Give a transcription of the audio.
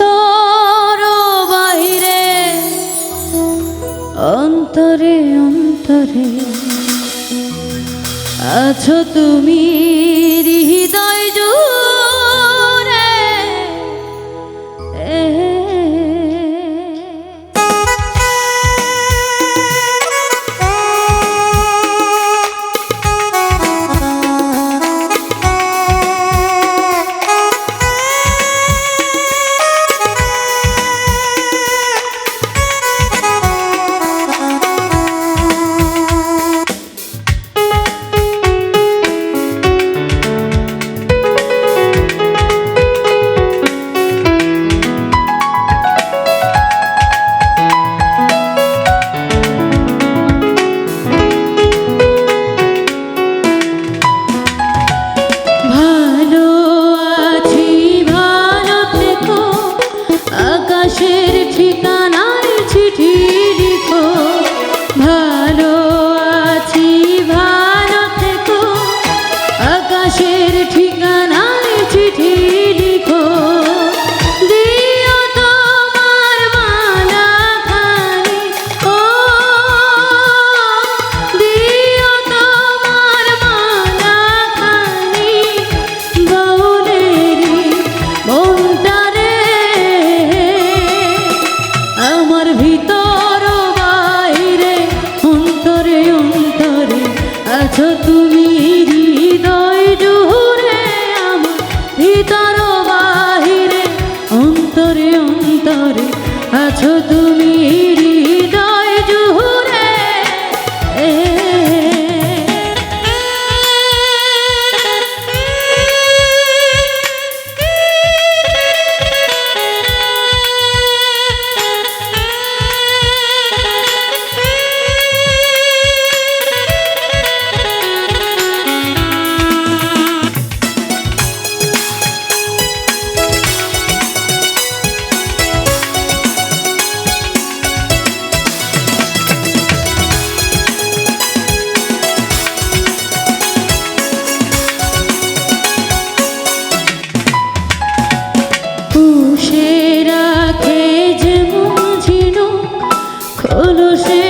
তোর বাইরে অন্তরে অন্তরে আছো তুমি আকাশের ঠিকানা কলসে